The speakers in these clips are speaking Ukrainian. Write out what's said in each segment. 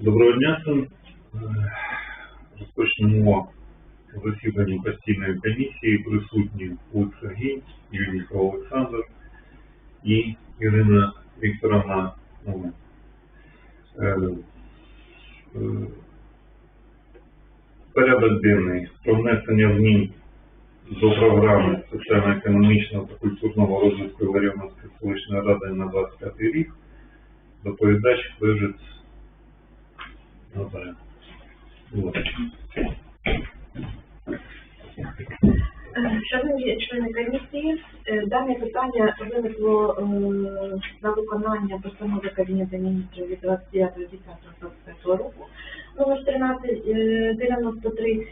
Доброго дня всім. Розпочнемо засідання постійної комісії. Присутні Лук Сергій, Юлійко Олександр і Ірина Вікторовна. Е, е, Порядок денний про внесення змін до програми соціально-економічного та культурного розвитку Ларіонської селищної ради на 25 рік. Доповідач Клежець Вот. Е, Шановні члени комісії, е, дане питання виникло е, на виконання постанови Кабінету міністрів від 29.10.25 року номер 1393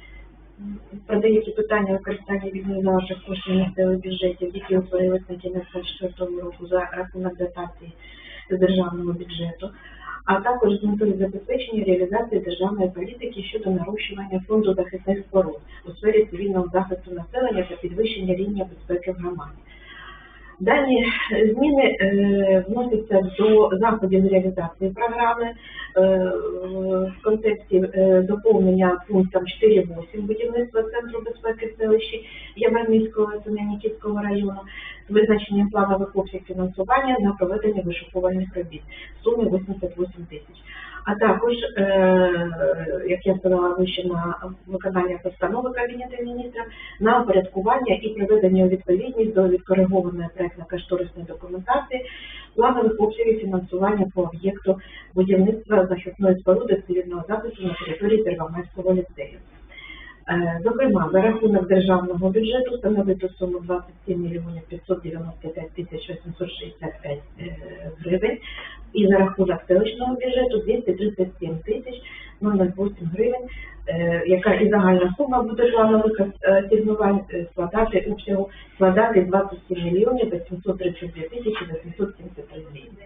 про деякі питання використання залишок коштів місцевих бюджетів, які утворились на кінець 2024 року за рахунок дотації з державного бюджету, а також з метою забезпечення реалізації державної політики щодо нарощування фонду захисних споруд у сфері цивільного захисту населення та підвищення рівня безпеки в громаді. Дані зміни е, вносяться до заходів реалізації програми е, в контексті е, доповнення пунктом 4.8 будівництва Центру безпеки селищі Яворницького та Семенниківського району з визначенням планових обсяг фінансування на проведення вишукувальних робіт в сумі 88 тисяч. А також, е, як я сказала вище, на виконання постанови Кабінету міністрів на опорядкування і приведення у відповідність до відкоригованої проектно-кошторисної документації планових обсягів фінансування по об'єкту будівництва захисної споруди цивільного захисту на території Первомайського ліцею. Е, Зокрема, за рахунок державного бюджету становити суму 27 мільйонів 595 тисяч 865 е, гривень, і за рахунок селищного бюджету 237 тисяч 008 гривень, е, яка і загальна сума буде планових асигнувань складати обсягу складати 27 мільйонів 832 тисячі 873 гривень.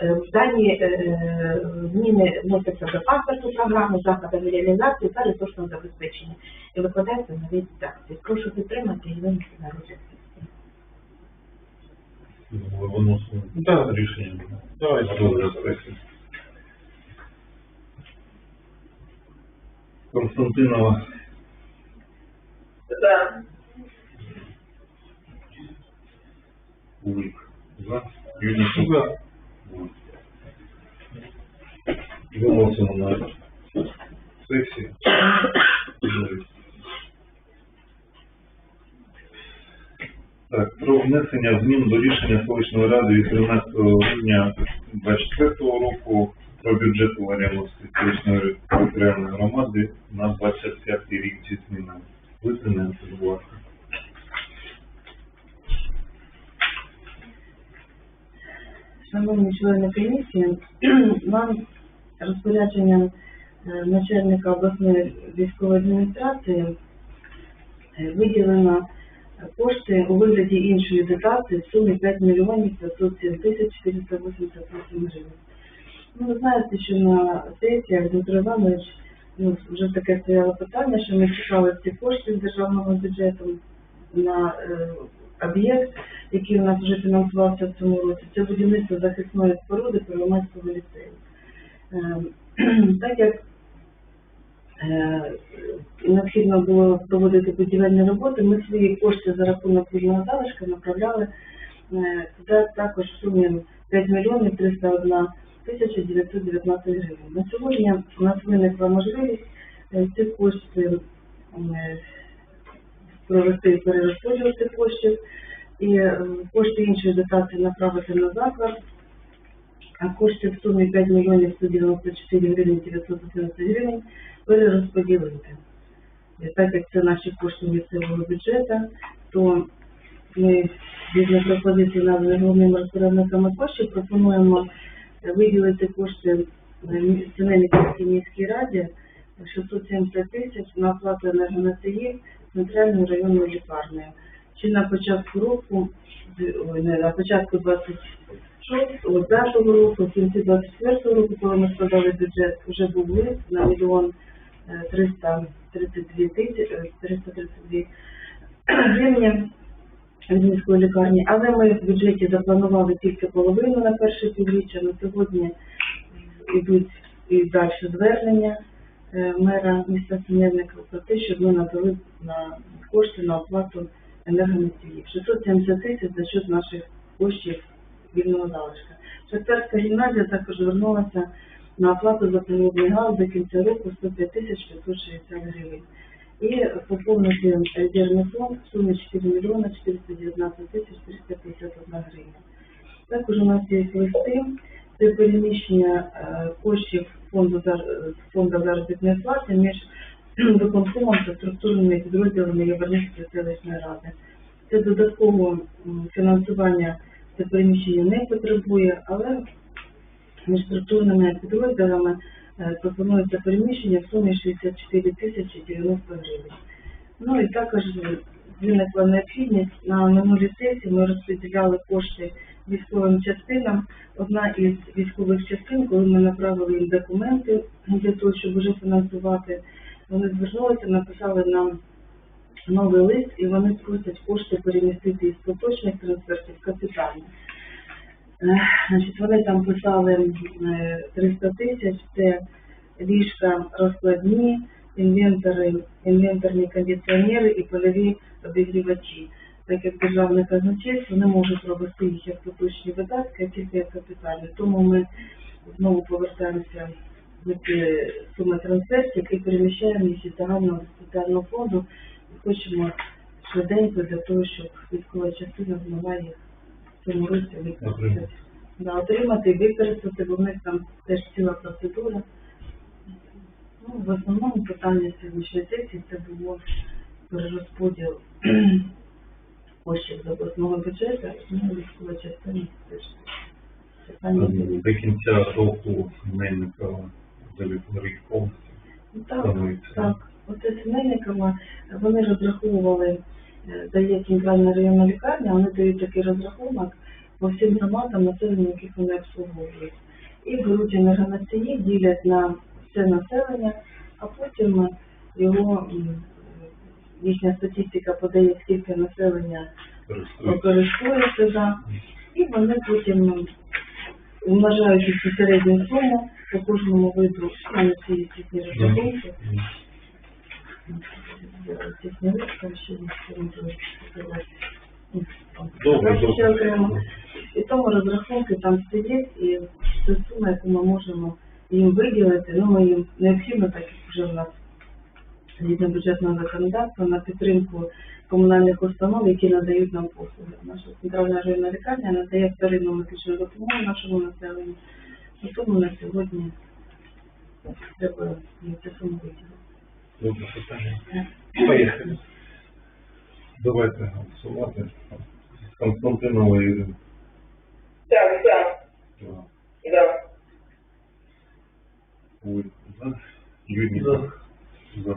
Е, Дані е, зміни вносяться до паспорту програми, заходів реалізації та ресурсного забезпечення і викладаються на від редакції. Прошу підтримати і винести на розгляд. Виносимо Да. рішення. Давай. Розгляд сесії. Константинова. Улик. За. Юрій Да. Виносимо на сесію. Так, про внесення змін до рішення селищної ради від 13 грудня 2024 року про бюджет Ларіановської селищної територіальної громади на 25 рік ці зміни. Витримаємо, будь ласка. Шановні члени комісії, вам розпорядженням е, начальника обласної військової адміністрації е, виділено кошти у вигляді іншої дотації в сумі 5 мільйонів 507 тисяч 488 гривень. Ну, ви знаєте, що на сесіях Дмитро Іванович ну, вже таке стояло питання, що ми чекали ці кошти з державного бюджету на е, об'єкт, який у нас вже фінансувався в цьому році. Це будівництво захисної споруди Первомайського ліцею. Е, Так як е, необхідно було проводити будівельні роботи, ми свої кошти за рахунок вільного залишка направляли е, туди також в сумі 5 мільйонів 301 тисяча 919 гривень. На сьогодні у нас виникла можливість е, ці кошти провести перерозподіл цих коштів. І е, кошти іншої дотації направити на заклад, а кошти в сумі 5 мільйонів 194 гривень 911 гривень перерозподілити. І так як це наші кошти місцевого бюджету, то ми згідно пропозиції наданої головними розпорядниками коштів пропонуємо виділити кошти Семенівській міській раді 670 тисяч на оплату енергоносіїв центральною районною лікарнею. Чи на початку року, не, на початку 26 о, першого року, в кінці 24 року, коли ми складали бюджет, вже був лист на мільйон е, 332 тисячі, е, 332 гривні від міської лікарні, але ми в бюджеті запланували тільки половину на перше півріччя. На сьогодні йдуть і далі звернення е, мера міста Синельника про те, щоб ми надали на кошти на оплату енергоносіїв. 670 тисяч за счет наших коштів вільного залишка. Шахтарська гімназія також звернулася на оплату за природний газ до кінця року 105 тисяч 560 гривень. І поповнити резервний фонд в сумі 4 мільйона 419 тисяч 351 гривня. Також у нас є листи, це переміщення е, коштів фонду, фонду заробітної плати між виконкомом та структурними підрозділами Європейської селищної ради. Це додаткового фінансування це переміщення не потребує, але між структурними підрозділами е, пропонується переміщення в сумі 64 тисячі 90 гривень. Ну і також виникла необхідність на минулій сесії ми розподіляли кошти військовим частинам. Одна із військових частин, коли ми направили їм документи для того, щоб вже фінансувати, вони звернулися, написали нам новий лист, і вони просять кошти перемістити із поточних трансфертів в капітальні. Е, Значить, вони там писали е, 300 тисяч, це ліжка розкладні, інвентори, інвенторні кондиціонери і польові обігрівачі. Так як державне казначейство не може провести їх як поточні видатки, а тільки як капітальні. Тому ми знову повертаємося до суми трансфертів і переміщаємо їх із загального спеціального фонду і хочемо швиденько для того, щоб військова частина змогла їх в цьому році використати. Да, отримати і використати, бо в них там теж ціла процедура. Ну, в основному питання сьогоднішньої сесії це було перерозподіл коштів з обласного бюджету, ну, військова частина теж. До кінця року Мельника залізнорік повністю Так, так. Оце сімейниками вони розраховували, е, дає центральна районна лікарня, вони дають такий розрахунок по всім громадам населення, яких вони обслуговують. І беруть енергоносії, ділять на все населення, а потім його м, їхня статистика подає, скільки населення користується, да. і вони потім вважають цю середню суму по кожному виду на ці їхні розрахунки. І тому розрахунки там стоять, і це сума, яку ми можемо їм виділити. Ну, ми їм необхідно, так як вже в нас згідно бюджетного законодавства, на підтримку комунальних установ, які надають нам послуги. Наша центральна районна лікарня надає вторинну медичну допомогу нашому населенню. І тому на сьогодні треба суму виділити. Добре питання. Поїхали. Давайте голосувати. Константинова Ірина. Так, так, За. да. Ой, за. Юдніка. За.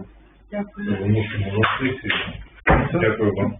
Дякую. Виносимо на сесію. Дякую вам.